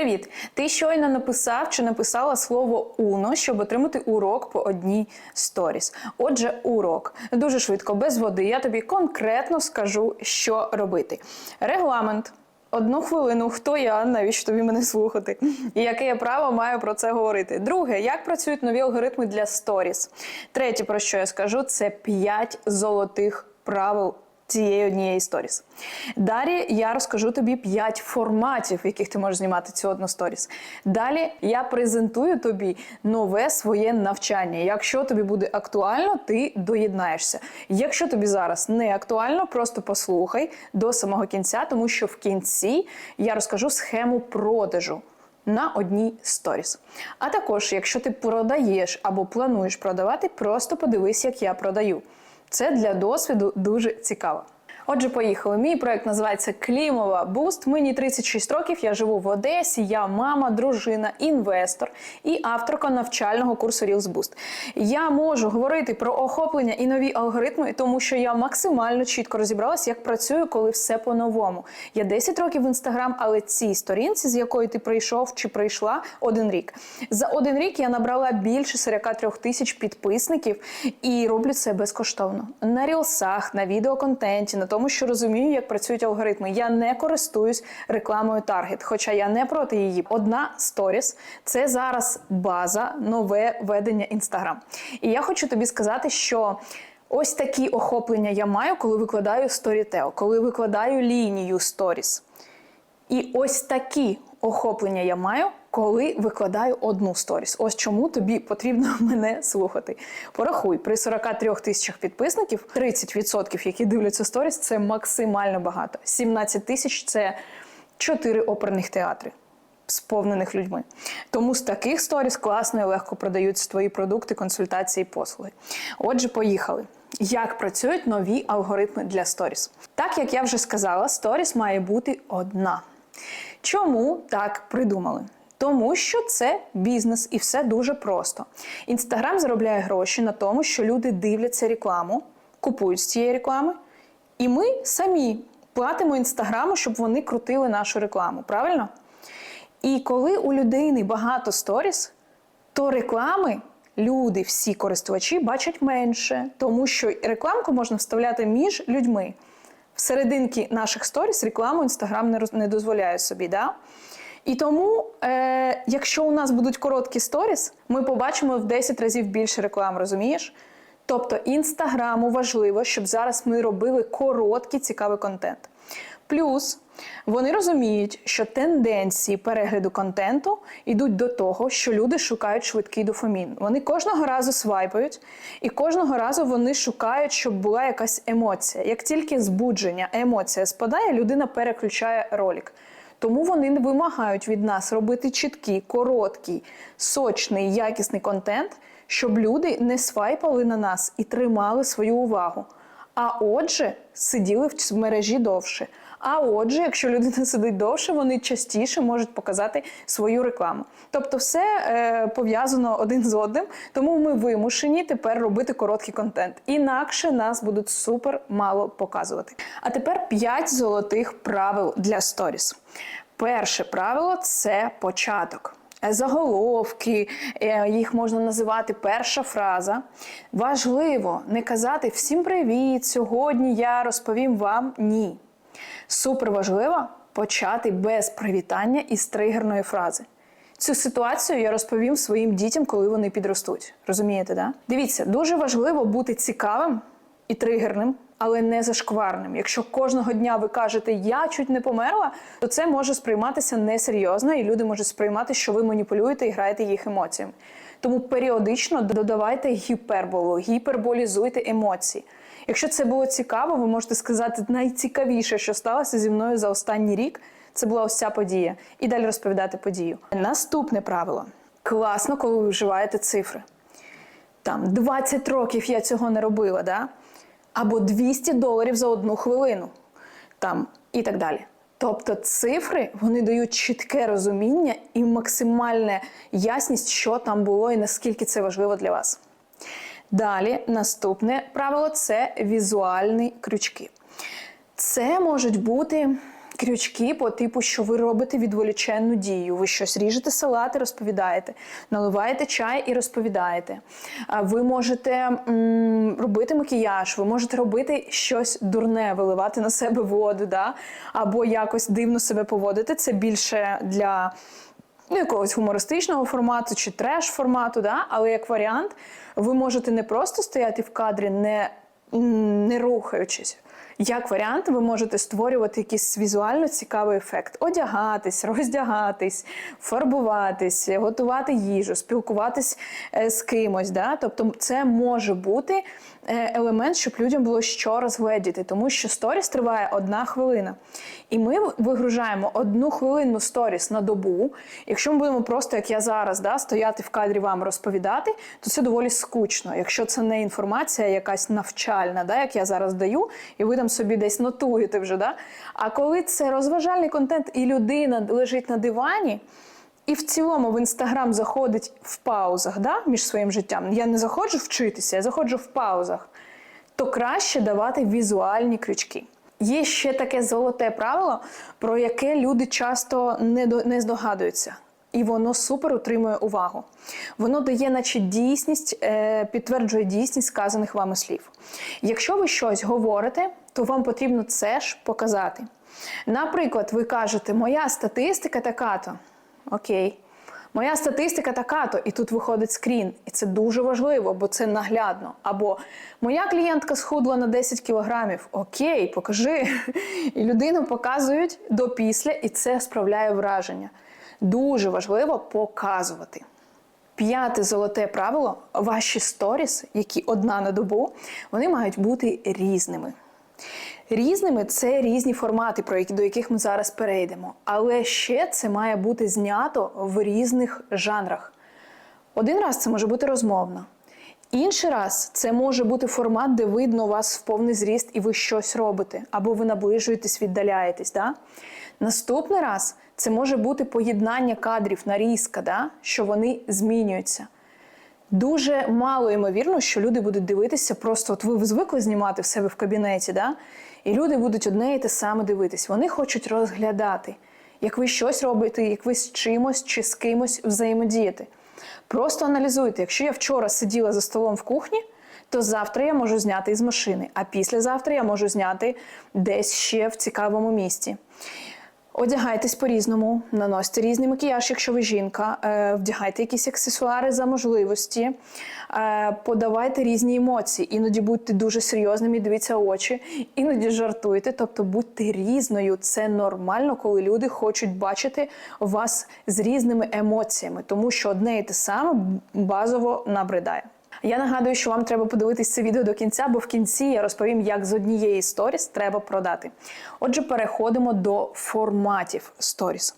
Привіт! Ти щойно написав чи написала слово Уно, щоб отримати урок по одній сторіс. Отже, урок дуже швидко, без води. Я тобі конкретно скажу, що робити. Регламент. Одну хвилину, хто я, навіщо тобі мене слухати? І яке я право маю про це говорити? Друге, як працюють нові алгоритми для сторіс? Третє, про що я скажу, це 5 золотих правил цієї однієї сторіс. Далі я розкажу тобі 5 форматів, в яких ти можеш знімати цю одну сторіс. Далі я презентую тобі нове своє навчання. Якщо тобі буде актуально, ти доєднаєшся. Якщо тобі зараз не актуально, просто послухай до самого кінця, тому що в кінці я розкажу схему продажу. На одній сторіс. А також, якщо ти продаєш або плануєш продавати, просто подивись, як я продаю. Це для досвіду дуже цікаво. Отже, поїхали. Мій проект називається Клімова Буст. Мені 36 років. Я живу в Одесі. Я мама, дружина, інвестор і авторка навчального курсу Reels Boost. Я можу говорити про охоплення і нові алгоритми, тому що я максимально чітко розібралася, як працюю, коли все по-новому. Я 10 років в інстаграм, але цій сторінці, з якої ти прийшов чи прийшла, один рік. За один рік я набрала більше 43 тисяч підписників і роблю це безкоштовно на рілсах, на відеоконтенті, на тому, що розумію, як працюють алгоритми. Я не користуюсь рекламою Target, хоча я не проти її. Одна сторіс це зараз база, нове ведення Instagram. І я хочу тобі сказати, що. Ось такі охоплення я маю, коли викладаю Storytel, коли викладаю лінію Stories. І ось такі охоплення я маю, коли викладаю одну сторіс. Ось чому тобі потрібно мене слухати. Порахуй, при 43 тисячах підписників 30%, які дивляться сторіс, це максимально багато. 17 тисяч це 4 оперних театри. Сповнених людьми. Тому з таких сторіс класно і легко продаються твої продукти, консультації, послуги. Отже, поїхали. Як працюють нові алгоритми для сторіс? Так як я вже сказала, сторіс має бути одна. Чому так придумали? Тому що це бізнес і все дуже просто. Інстаграм заробляє гроші на тому, що люди дивляться рекламу, купують з цієї реклами, і ми самі платимо інстаграму, щоб вони крутили нашу рекламу. Правильно? І коли у людини багато сторіс, то реклами люди, всі користувачі, бачать менше, тому що рекламку можна вставляти між людьми. Всерединки наших сторіс рекламу Інстаграм не, дозволяє собі. Да? І тому, е, якщо у нас будуть короткі сторіс, ми побачимо в 10 разів більше реклам, розумієш? Тобто інстаграму важливо, щоб зараз ми робили короткий цікавий контент. Плюс вони розуміють, що тенденції перегляду контенту йдуть до того, що люди шукають швидкий дофамін. Вони кожного разу свайпають, і кожного разу вони шукають, щоб була якась емоція. Як тільки збудження, емоція спадає, людина переключає ролик. Тому вони вимагають від нас робити чіткий, короткий, сочний, якісний контент, щоб люди не свайпали на нас і тримали свою увагу. А отже, сиділи в мережі довше. А отже, якщо людина сидить довше, вони частіше можуть показати свою рекламу. Тобто, все е, пов'язано один з одним, тому ми вимушені тепер робити короткий контент. Інакше нас будуть супер мало показувати. А тепер 5 золотих правил для сторіс. Перше правило це початок. Заголовки, е, їх можна називати перша фраза. Важливо не казати всім привіт! Сьогодні я розповім вам ні. Супер важливо почати без привітання із тригерної фрази. Цю ситуацію я розповім своїм дітям, коли вони підростуть. Розумієте, да? Дивіться, дуже важливо бути цікавим і тригерним, але не зашкварним. Якщо кожного дня ви кажете Я чуть не померла, то це може сприйматися несерйозно, і люди можуть сприймати, що ви маніпулюєте і граєте їх емоціями. Тому періодично додавайте гіперболу, гіперболізуйте емоції. Якщо це було цікаво, ви можете сказати найцікавіше, що сталося зі мною за останній рік. Це була ось ця подія. І далі розповідати подію. Наступне правило: класно, коли ви вживаєте цифри. Там 20 років я цього не робила, да? або 200 доларів за одну хвилину, там і так далі. Тобто цифри вони дають чітке розуміння і максимальна ясність, що там було і наскільки це важливо для вас. Далі, наступне правило це візуальні крючки. Це можуть бути крючки по типу, що ви робите відволіченну дію. Ви щось ріжете салати, розповідаєте, наливаєте чай і розповідаєте. Ви можете м, робити макіяж, ви можете робити щось дурне, виливати на себе воду, да? або якось дивно себе поводити. Це більше для ну, якогось гумористичного формату чи треш формату, да? але як варіант, ви можете не просто стояти в кадрі, не, не рухаючись. Як варіант, ви можете створювати якийсь візуально цікавий ефект: одягатись, роздягатись, фарбуватись, готувати їжу, спілкуватись е, з кимось. Да? Тобто, це може бути е, елемент, щоб людям було що розгледіти, тому що сторіс триває одна хвилина. І ми вигружаємо одну хвилинну сторіс на добу. Якщо ми будемо просто, як я зараз, да, стояти в кадрі вам розповідати, то це доволі скучно. Якщо це не інформація якась навчальна, да, як я зараз даю, і ви там собі десь нотуєте вже. Да? А коли це розважальний контент, і людина лежить на дивані. І в цілому в інстаграм заходить в паузах да, між своїм життям. Я не заходжу вчитися, я заходжу в паузах. То краще давати візуальні крючки. Є ще таке золоте правило, про яке люди часто не, не здогадуються. І воно супер утримує увагу. Воно дає, наче дійсність, е, підтверджує дійсність сказаних вами слів. Якщо ви щось говорите, то вам потрібно це ж показати. Наприклад, ви кажете, моя статистика така-то. Окей. Моя статистика така-то, і тут виходить скрін. І це дуже важливо, бо це наглядно. Або моя клієнтка схудла на 10 кілограмів. Окей, покажи. І людину показують до після, і це справляє враження. Дуже важливо показувати. П'яте золоте правило: ваші сторіс, які одна на добу, вони мають бути різними. Різними це різні формати, про які до яких ми зараз перейдемо. Але ще це має бути знято в різних жанрах. Один раз це може бути розмовно. Інший раз це може бути формат, де видно вас в повний зріст і ви щось робите, або ви наближуєтесь, віддаляєтесь. Да? Наступний раз це може бути поєднання кадрів, нарізка, да? що вони змінюються. Дуже мало ймовірно, що люди будуть дивитися, просто от ви звикли знімати в себе в кабінеті, да? і люди будуть одне і те саме дивитись. Вони хочуть розглядати, як ви щось робите, як ви з чимось чи з кимось взаємодіяти. Просто аналізуйте, якщо я вчора сиділа за столом в кухні, то завтра я можу зняти із машини, а післязавтра я можу зняти десь ще в цікавому місці. Одягайтесь по-різному, наносьте різний макіяж, якщо ви жінка, е, вдягайте якісь аксесуари за можливості, е, подавайте різні емоції. Іноді будьте дуже серйозними, дивіться очі, іноді жартуйте, тобто будьте різною. Це нормально, коли люди хочуть бачити вас з різними емоціями, тому що одне і те саме базово набридає. Я нагадую, що вам треба подивитись це відео до кінця, бо в кінці я розповім, як з однієї сторіс треба продати. Отже, переходимо до форматів сторіс.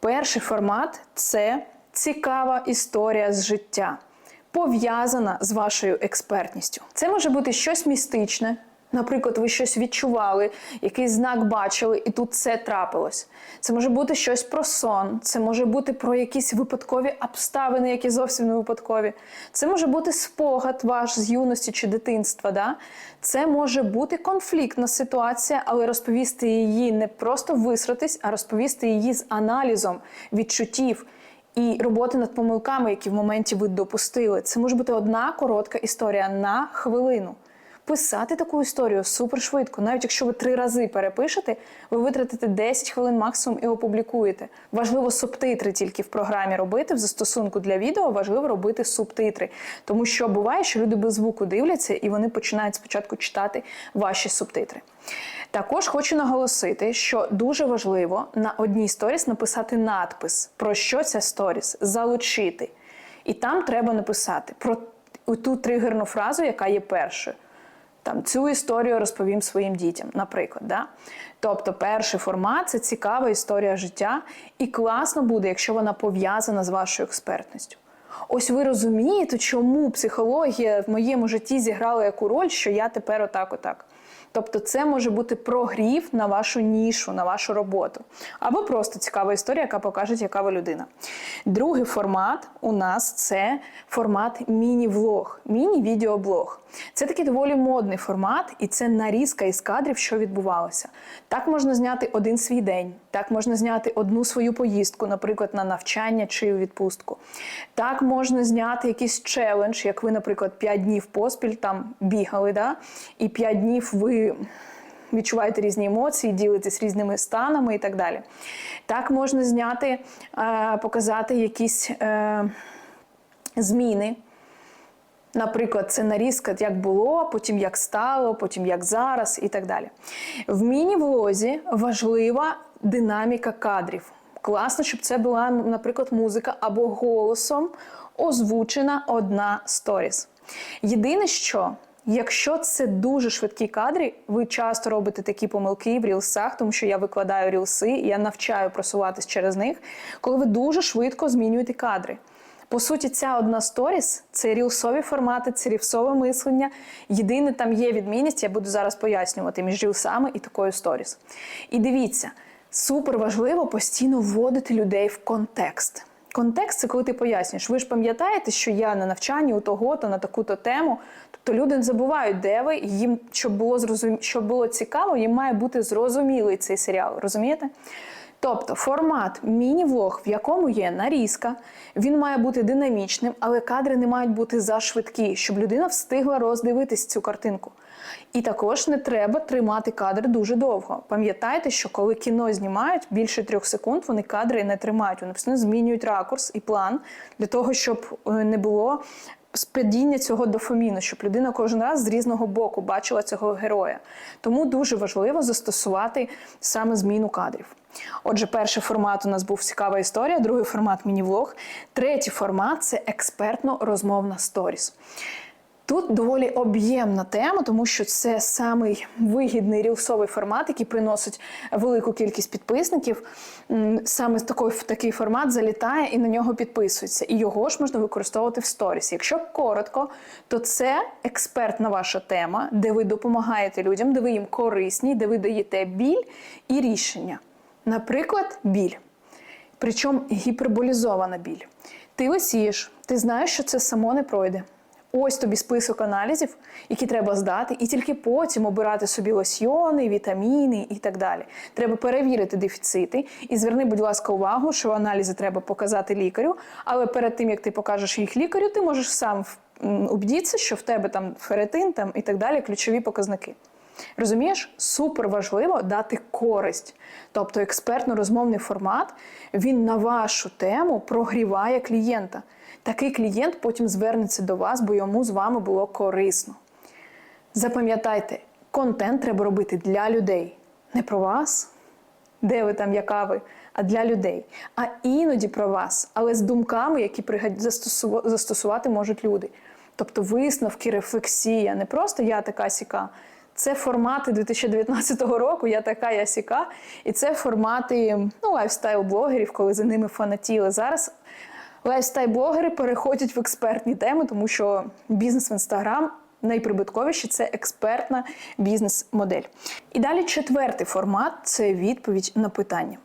Перший формат це цікава історія з життя, пов'язана з вашою експертністю. Це може бути щось містичне. Наприклад, ви щось відчували, якийсь знак бачили, і тут це трапилось. Це може бути щось про сон, це може бути про якісь випадкові обставини, які зовсім не випадкові. Це може бути спогад ваш з юності чи дитинства. Да? Це може бути конфліктна ситуація, але розповісти її не просто висратись, а розповісти її з аналізом відчуттів. І роботи над помилками, які в моменті ви допустили. Це може бути одна коротка історія на хвилину. Писати таку історію супер швидко. Навіть якщо ви три рази перепишете, ви витратите 10 хвилин максимум і опублікуєте. Важливо субтитри тільки в програмі робити. В застосунку для відео важливо робити субтитри. Тому що буває, що люди без звуку дивляться і вони починають спочатку читати ваші субтитри. Також хочу наголосити, що дуже важливо на одній сторіс написати надпис, про що ця сторіс, залучити. І там треба написати про ту тригерну фразу, яка є першою. Там цю історію розповім своїм дітям, наприклад. Да? Тобто, перший формат це цікава історія життя, і класно буде, якщо вона пов'язана з вашою експертністю. Ось ви розумієте, чому психологія в моєму житті зіграла яку роль, що я тепер отак, отак. Тобто, це може бути прогрів на вашу нішу, на вашу роботу, або просто цікава історія, яка покаже, яка ви людина. Другий формат у нас це формат міні-влог, міні-відеоблог. Це такий доволі модний формат, і це нарізка із кадрів, що відбувалося. Так можна зняти один свій день, так можна зняти одну свою поїздку, наприклад, на навчання чи у відпустку. Так можна зняти якийсь челендж, як ви, наприклад, 5 днів поспіль там бігали, да? і 5 днів ви. Відчуваєте різні емоції, ділитесь різними станами і так далі. Так можна зняти, е, показати якісь е, зміни. Наприклад, це нарізка, як було, потім як стало, потім як зараз і так далі. В міні-влозі важлива динаміка кадрів. Класно, щоб це була, наприклад, музика або голосом озвучена одна сторіс. Єдине, що Якщо це дуже швидкі кадри, ви часто робите такі помилки в рілсах, тому що я викладаю рілси, я навчаю просуватись через них, коли ви дуже швидко змінюєте кадри. По суті, ця одна сторіс це рілсові формати, це рілсове мислення. Єдине там є відмінність, я буду зараз пояснювати між рілсами і такою сторіс. І дивіться, супер важливо постійно вводити людей в контекст. Контекст це коли ти пояснюєш. Ви ж пам'ятаєте, що я на навчанні у того-то на таку-то тему. Тобто люди забувають, де ви, їм, щоб було зрозум... щоб було цікаво, їм має бути зрозумілий цей серіал. Розумієте? Тобто формат міні-влог, в якому є нарізка, він має бути динамічним, але кадри не мають бути зашвидкі, щоб людина встигла роздивитись цю картинку. І також не треба тримати кадр дуже довго. Пам'ятайте, що коли кіно знімають більше трьох секунд, вони кадри не тримають. Вони постійно змінюють ракурс і план для того, щоб е, не було спадіння цього дофаміну, щоб людина кожен раз з різного боку бачила цього героя. Тому дуже важливо застосувати саме зміну кадрів. Отже, перший формат у нас був цікава історія, другий формат міні-влог. Третій формат це експертно-розмовна сторіс. Тут доволі об'ємна тема, тому що це самий вигідний рілсовий формат, який приносить велику кількість підписників. Саме такий, такий формат залітає і на нього підписується. І його ж можна використовувати в сторіс. Якщо коротко, то це експертна ваша тема, де ви допомагаєте людям, де ви їм корисні, де ви даєте біль і рішення. Наприклад, біль. Причому гіперболізована біль. Ти лисієш, ти знаєш, що це само не пройде. Ось тобі список аналізів, які треба здати, і тільки потім обирати собі лосьйони, вітаміни і так далі. Треба перевірити дефіцити. І зверни, будь ласка, увагу, що аналізи треба показати лікарю. Але перед тим як ти покажеш їх лікарю, ти можеш сам убдітися, що в тебе там феретин там, і так далі, ключові показники. Розумієш, супер важливо дати користь. Тобто експертно-розмовний формат він на вашу тему прогріває клієнта. Такий клієнт потім звернеться до вас, бо йому з вами було корисно. Запам'ятайте, контент треба робити для людей, не про вас, де ви там, яка ви, а для людей. А іноді про вас, але з думками, які застосувати можуть люди. Тобто висновки, рефлексія, не просто я така сіка. Це формати 2019 року, я така, я сіка. І це формати ну, лайфстайл-блогерів, коли за ними фанатіли. Зараз лайфстайл-блогери переходять в експертні теми, тому що бізнес в інстаграм найприбутковіший це експертна бізнес-модель. І далі четвертий формат це відповідь на питання.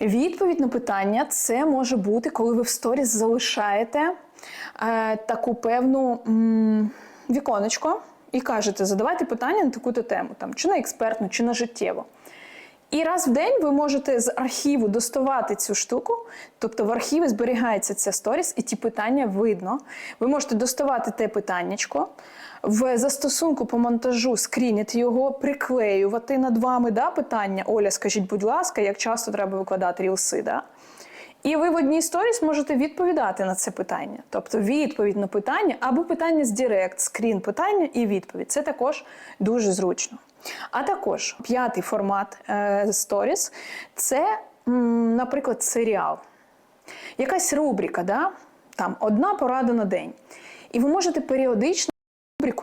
Відповідь на питання це може бути, коли ви в сторіс залишаєте е, таку певну м, віконечко і кажете, задавайте питання на таку-то тему, там, чи на експертну, чи на життєву. І раз в день ви можете з архіву доставати цю штуку, тобто в архіві зберігається ця сторіс, і ті питання видно. Ви можете доставати те питаннячко, в застосунку по монтажу скріняти його, приклеювати над вами да, питання. Оля, скажіть, будь ласка, як часто треба викладати рілси? Да? І ви в одній сторіс можете відповідати на це питання. Тобто відповідь на питання або питання з Директ, скрін питання і відповідь. Це також дуже зручно. А також п'ятий формат е, сторіс це, наприклад, серіал. Якась рубрика, да? там одна порада на день. І ви можете періодично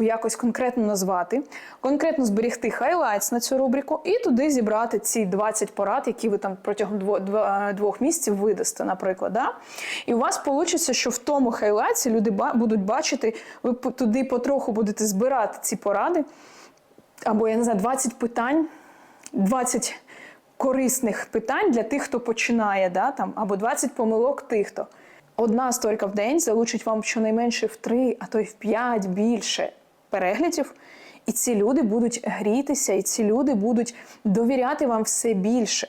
рубрику якось конкретно назвати, конкретно зберігти хайлайтс на цю рубрику і туди зібрати ці 20 порад, які ви там протягом двох місяців видасте, наприклад. Да? І у вас вийде, що в тому хайлайтсі люди будуть бачити, ви туди потроху будете збирати ці поради. або я не знаю, 20 питань, 20 корисних питань для тих, хто починає, да, там, або 20 помилок тих, хто. Одна сторіка в день залучить вам щонайменше в 3, а то й в 5 більше переглядів. І ці люди будуть грітися, і ці люди будуть довіряти вам все більше.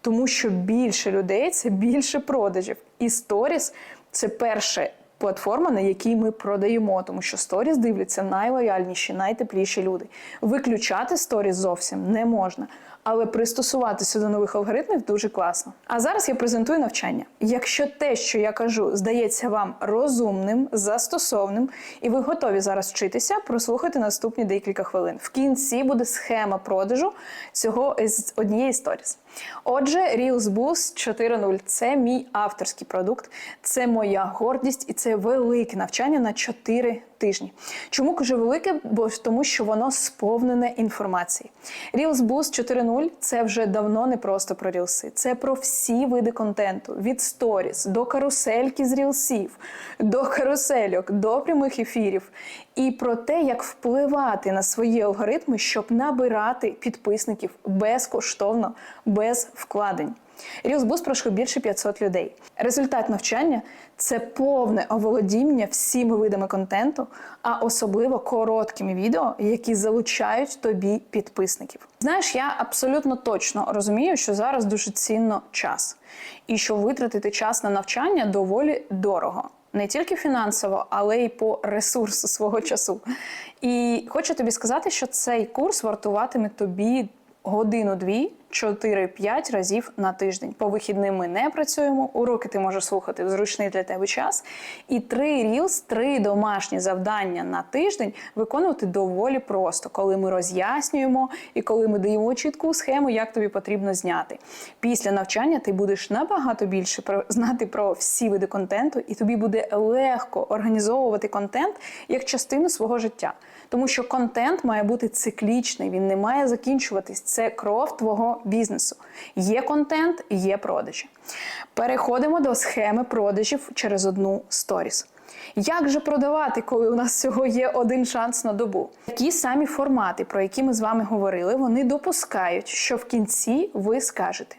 Тому що більше людей це більше продажів. І сторіс це перша платформа, на якій ми продаємо, тому що сторіс дивляться найлояльніші, найтепліші люди. Виключати сторіс зовсім не можна. Але пристосуватися до нових алгоритмів дуже класно. А зараз я презентую навчання. Якщо те, що я кажу, здається вам розумним, застосовним, і ви готові зараз вчитися, прослухайте наступні декілька хвилин. В кінці буде схема продажу цього з однієї сторіс. Отже, Reels Boost 4.0 – це мій авторський продукт, це моя гордість і це велике навчання на 4 тижні. Чому кажу велике? Бо тому, що воно сповнене інформації. Reels Boost 4.0 – це вже давно не просто про рілси. Це про всі види контенту: від сторіс до карусельки з рілсів, до карусельок, до прямих ефірів. І про те, як впливати на свої алгоритми, щоб набирати підписників безкоштовно, без вкладень. Boost пройшло більше 500 людей. Результат навчання це повне оволодіння всіми видами контенту, а особливо короткими відео, які залучають тобі підписників. Знаєш, я абсолютно точно розумію, що зараз дуже цінно час, і що витратити час на навчання доволі дорого. Не тільки фінансово, але й по ресурсу свого часу. І хочу тобі сказати, що цей курс вартуватиме тобі годину-дві, 4-5 разів на тиждень. По вихідним ми не працюємо. Уроки ти можеш слухати в зручний для тебе час. І три рілс, три домашні завдання на тиждень виконувати доволі просто, коли ми роз'яснюємо і коли ми даємо чітку схему, як тобі потрібно зняти. Після навчання ти будеш набагато більше знати про всі види контенту, і тобі буде легко організовувати контент як частину свого життя. Тому що контент має бути циклічний, він не має закінчуватись. Це кров твого бізнесу. Є контент, є продажі. Переходимо до схеми продажів через одну сторіс. Як же продавати, коли у нас всього є один шанс на добу? Такі самі формати, про які ми з вами говорили, вони допускають, що в кінці ви скажете: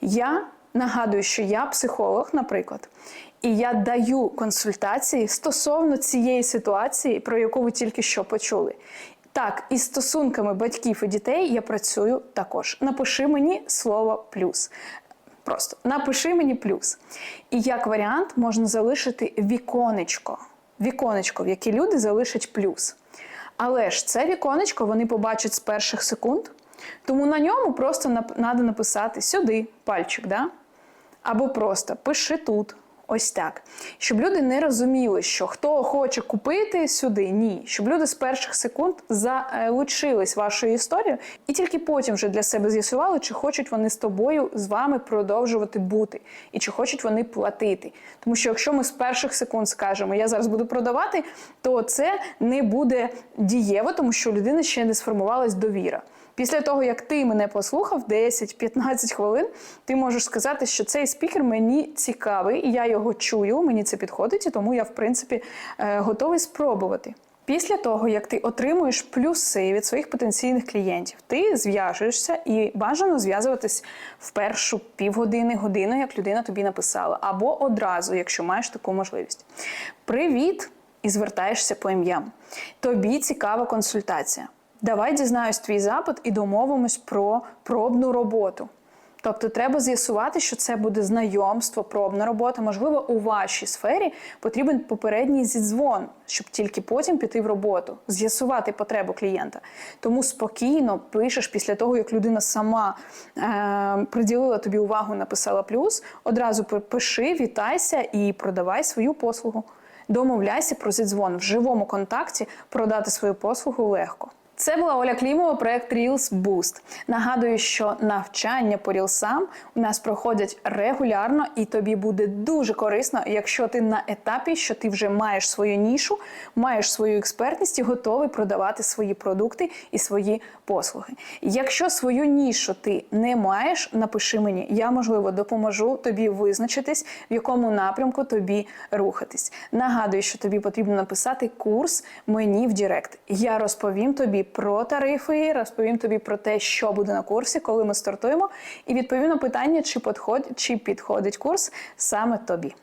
Я нагадую, що я психолог, наприклад, і я даю консультації стосовно цієї ситуації, про яку ви тільки що почули. Так, із стосунками батьків і дітей я працюю також. Напиши мені слово плюс. Просто напиши мені плюс. І як варіант можна залишити віконечко. Віконечко, в яке люди залишать плюс. Але ж це віконечко вони побачать з перших секунд, тому на ньому просто треба написати сюди пальчик, да? або просто пиши тут. Ось так. Щоб люди не розуміли, що хто хоче купити сюди, ні. Щоб люди з перших секунд залучились вашою історією, і тільки потім вже для себе з'ясували, чи хочуть вони з тобою, з вами продовжувати бути, і чи хочуть вони платити. Тому що якщо ми з перших секунд скажемо, я зараз буду продавати, то це не буде дієво, тому що людини ще не сформувалась довіра. Після того, як ти мене послухав 10-15 хвилин, ти можеш сказати, що цей спікер мені цікавий, і я його чую, мені це підходить, і тому я, в принципі, е, готовий спробувати. Після того, як ти отримуєш плюси від своїх потенційних клієнтів, ти зв'яжешся і бажано зв'язуватись в першу півгодини, годину, як людина тобі написала, або одразу, якщо маєш таку можливість. Привіт! І звертаєшся по ім'ям. Тобі цікава консультація. Давай дізнаюсь твій запит і домовимось про пробну роботу. Тобто треба з'ясувати, що це буде знайомство, пробна робота. Можливо, у вашій сфері потрібен попередній зідзвон, щоб тільки потім піти в роботу, з'ясувати потребу клієнта. Тому спокійно пишеш після того, як людина сама е, приділила тобі увагу, написала плюс. Одразу пиши, вітайся і продавай свою послугу. Домовляйся про зідзвон в живому контакті, продати свою послугу легко. Це була Оля Клімова, проект Reels Boost. Нагадую, що навчання по рілсам у нас проходять регулярно, і тобі буде дуже корисно, якщо ти на етапі, що ти вже маєш свою нішу, маєш свою експертність і готовий продавати свої продукти і свої послуги. Якщо свою нішу ти не маєш, напиши мені, я можливо допоможу тобі визначитись, в якому напрямку тобі рухатись. Нагадую, що тобі потрібно написати курс мені в Директ. Я розповім тобі про тарифи, розповім тобі про те, що буде на курсі, коли ми стартуємо, і відповім на питання, чи підходить, чи підходить курс саме тобі.